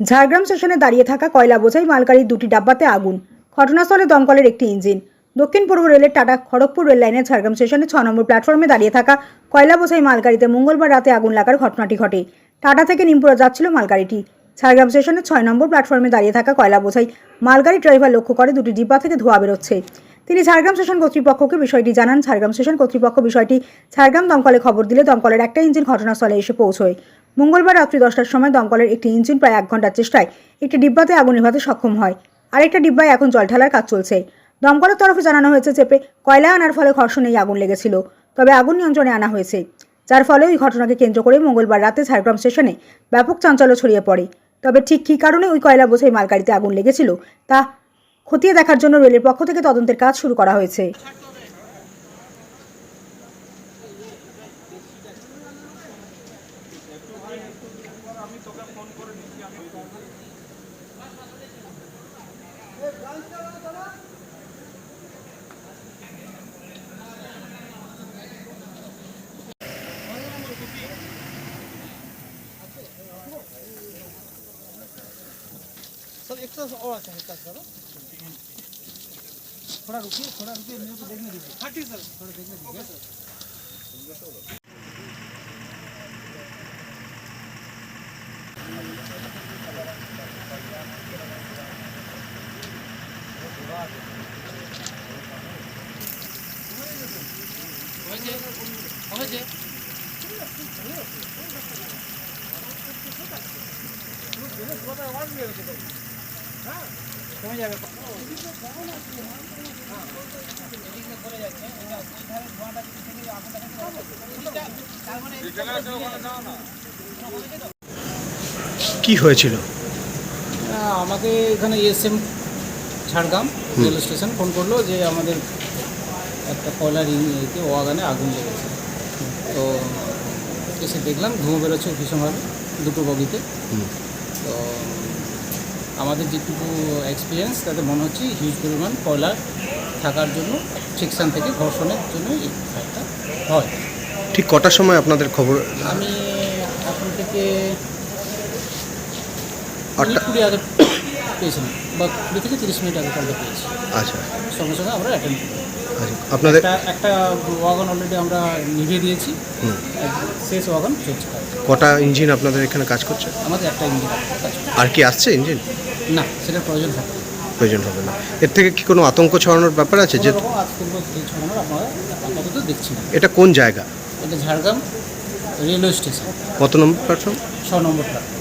ঝাড়গ্রাম স্টেশনে দাঁড়িয়ে থাকা কয়লা বোঝাই মালগাড়ির দুটি ডাব্বাতে আগুন। ঘটনাস্থলে দমকলের একটি ইঞ্জিন। দক্ষিণ পূর্ব রেলের টাটা খড়গপুর রেল লাইনের ঝাড়গ্রাম স্টেশনে ছ নম্বর প্ল্যাটফর্মে দাঁড়িয়ে থাকা কয়লা বোঝাই মালগাড়িতে মঙ্গলবার রাতে আগুন লাগার ঘটনাটি ঘটে। টাটা থেকে নিমপুরা যাচ্ছিল মালগাড়িটি। ঝাড়গ্রাম স্টেশনের ছয় নম্বর প্ল্যাটফর্মে দাঁড়িয়ে থাকা কয়লা বোঝাই মালগাড়ি ড্রাইভার লক্ষ্য করে দুটি ডিব্বা থেকে ধোঁয়া বেরোচ্ছে। তিনি ঝাড়গ্রাম স্টেশন কর্তৃপক্ষকে বিষয়টি জানান। ঝাড়গ্রাম স্টেশন কর্তৃপক্ষ বিষয়টি ঝাড়গ্রাম দমকলে খবর দিলে দমকলের একটা ইঞ্জিন ঘটনাস্থলে এসে পৌঁছয়। মঙ্গলবার রাত্রি দশটার সময় দমকলের একটি ইঞ্জিন প্রায় এক ঘণ্টার চেষ্টায় একটি ডিব্বাতে আগুন নেভাতে সক্ষম হয়। আরেকটা ডিব্বায় এখন জল ঢালার কাজ চলছে। দমকলের তরফে জানানো হয়েছে চেপে কয়লা আনার ফলে ঘর্ষণেই আগুন লেগেছিল, তবে আগুন নিয়ন্ত্রণে আনা হয়েছে। যার ফলে ওই ঘটনাকে কেন্দ্র করে মঙ্গলবার রাতে ঝাড়গ্রাম স্টেশনে ব্যাপক চাঞ্চল্য ছড়িয়ে পড়ে। তবে ঠিক কী কারণে ওই কয়লা বোঝাই মালগাড়িতে আগুন লেগেছিল, তা খতিয়ে দেখার জন্য রেলের পক্ষ থেকে তদন্তের কাজ শুরু করা হয়েছে। सर एक तरफ और अच्छा है इसका करो थोड़ा रुकिए थोड़ा रुकिए मेरे को देखने दीजिए हाँ ठीक सर थोड़ा देखने दीजिए सर কি হয়েছিল? আমাকে এখানে S M Jhargram railway station phone করল যে আমাদের একটা কয়লার ইতে ওয়াগানে আগুন লেগেছে। তো এসে দেখলাম ধুঁয়ো বেরোচ্ছে ভীষণভাবে দুটো বগিতে। তো আমাদের যেটুকু এক্সপিরিয়েন্স তাতে মনে হচ্ছে হিউজ পরিমাণ কয়লা থাকার জন্য সেকশন থেকে ঘর্ষণের জন্য এই ফায়ারটা হয়। ঠিক কটার সময় আপনাদের খবর? আমি এখন থেকে আটটা। কুড়ি আগে পেয়েছিলাম বা কুড়ি থেকে তিরিশ মিনিট আগে কলটা পেয়েছি। আচ্ছা। সঙ্গে সঙ্গে আমরা অ্যাটেন্ড করি আপনাদের একটা ওয়াগন অলরেডি আমরা নিভিয়ে দিয়েছি। শেষ ওয়াগন চলছে। কটা ইঞ্জিন আপনাদের এখানে কাজ করছে? আমাদের একটা ইঞ্জিন আর কি আসছে ইঞ্জিন? না সেটার প্রয়োজন হবে প্রয়োজন হবে না। এর থেকে কি কোনো আতঙ্ক ছড়ানোর ব্যাপার আছে? যে দেখছি এটা কোন জায়গা? এটা ঝাড়গ্রাম রেলওয়ে স্টেশন। কত নম্বর প্ল্যাটফর্ম? ছ নম্বর প্ল্যাটফর্ম।